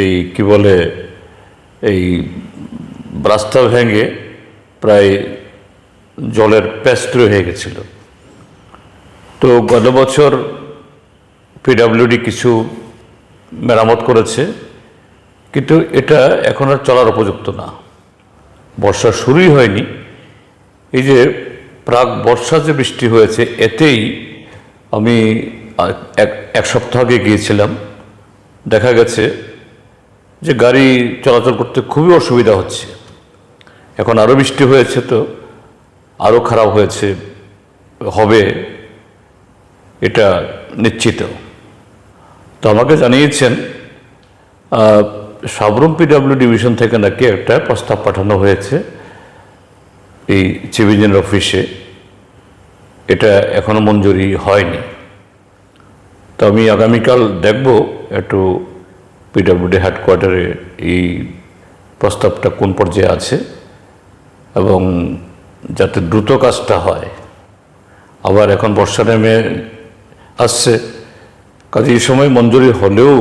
এই কি বলে, এই রাস্তা ভেঙে প্রায় জলের পেস্ট হয়ে গেছিল। তো গত বছর পিডাব্লিউডি কিছু মেরামত করেছে, কিন্তু এটা এখন আর চলার উপযুক্ত না। বর্ষা শুরুই হয়নি। এই যে প্রাক বর্ষা যে বৃষ্টি হয়েছে, এতেই আমি এক সপ্তাহ আগে গিয়েছিলাম। দেখা গেছে যে গাড়ি চলাচল করতে খুবই অসুবিধা হচ্ছে। এখন আরও বৃষ্টি হয়েছে তো আরও খারাপ হয়েছে, হবে এটা নিশ্চিত। তো আমাকে জানিয়েছেন সাবরুম পিডাব্লিউ ডিভিশন থেকে নাকি একটা প্রস্তাব পাঠানো হয়েছে এই চিফ অফিসে। এটা এখনও মঞ্জুরি হয়নি। তো আমি আগামীকাল দেখব একটু পিডাব্লিউডি হেডকোয়ার্টারে এই প্রস্তাবটা কোন পর্যায়ে আছে এবং যাতে দ্রুত কাজটা হয়। আবার এখন বর্ষা নেমে আসছে, কাজে এই সময় মঞ্জুরি হলেও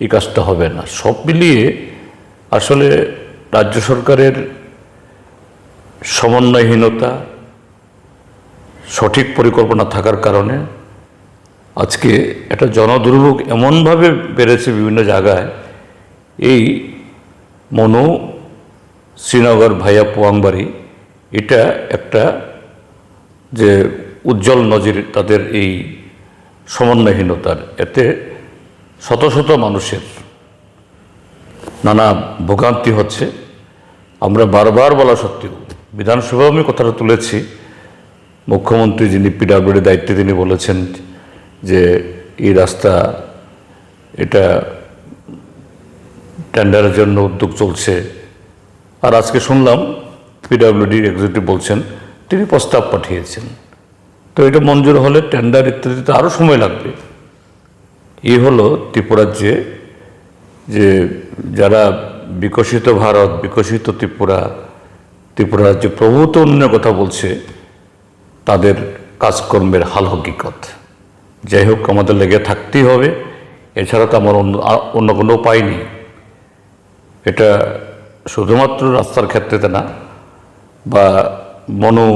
এই কাজটা হবে না। সব মিলিয়ে আসলে রাজ্য সরকারের সমন্বয়হীনতা, সঠিক পরিকল্পনা থাকার কারণে আজকে একটা জনদুর্ভোগ এমনভাবে বেড়েছে বিভিন্ন জায়গায়, এই মনু শ্রীনগর ভাইয়া পোয়াংবাড়ি, এটা একটা যে উজ্জ্বল নজির তাদের এই সমন্বয়হীনতার, এতে শত শত মানুষের নানা ভোগান্তি হচ্ছে। আমরা বারবার বলা সত্ত্বেও, বিধানসভাও আমি কথাটা তুলেছি, মুখ্যমন্ত্রী যিনি পিডাব্লিউডির দায়িত্বে তিনি বলেছেন এই রাস্তা এটা টেন্ডারের জন্য উদ্যোগ চলছে। আর আজকে শুনলাম পিডাব্লিউডি এক্সিকিউটিভ বলছেন, তিনি প্রস্তাব পাঠিয়েছেন। তো এটা মঞ্জুর হলে টেন্ডার ইত্যাদিতে আরও সময় লাগবে। এই হলো ত্রিপুরার যে যে যারা বিকশিত ভারত, বিকশিত ত্রিপুরা ত্রিপুরা রাজ্যে প্রভূত উন্নয়নের কথা বলছে, তাদের কাজকর্মের হাল হকিকত যাই হোক আমাদের লেগে থাকতেই হবে। এছাড়া তো আমার অন্য অন্য কোনো উপায় নেই। এটা শুধুমাত্র রাস্তার ক্ষেত্রেতে না, বা মনু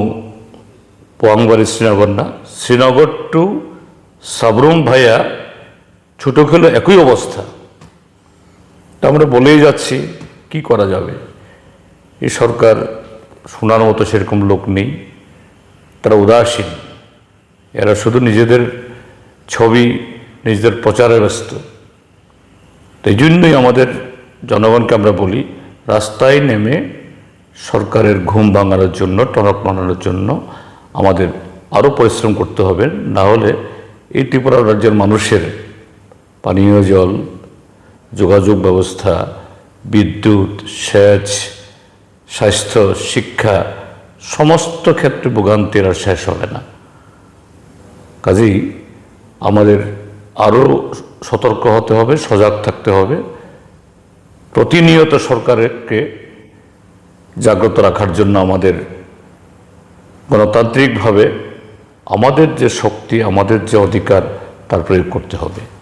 পোয়াংবাড়ি শ্রীনগর না, শ্রীনগর টু সাবরুম ভাইয়া ছোটো খেলো একই অবস্থা। তা আমরা বলেই যাচ্ছি, কি করা যাবে? এই সরকার শোনার মতো সেরকম লোক নেই। তারা উদাসীন। এরা শুধু নিজেদের ছবি নিজেদের প্রচারে ব্যস্ত। এই জন্যই আমাদের জনগণকে আমরা বলি, রাস্তায় নেমে সরকারের ঘুম ভাঙানোর জন্য, টনক মানানোর জন্য আমাদের আরও পরিশ্রম করতে হবে। না হলে এই ত্রিপুরা রাজ্যের মানুষের পানীয় জল, যোগাযোগ ব্যবস্থা, বিদ্যুৎ, সেচ, স্বাস্থ্য, শিক্ষা, সমস্ত ক্ষেত্রে ভোগান্তির আর শেষ হবে না। কাজেই আমাদের আরও সতর্ক হতে হবে, সজাগ থাকতে হবে। প্রতিনিয়ত সরকারকে জাগ্রত রাখার জন্য আমাদের গণতান্ত্রিকভাবে আমাদের যে শক্তি, আমাদের যে অধিকার, তার প্রয়োগ করতে হবে।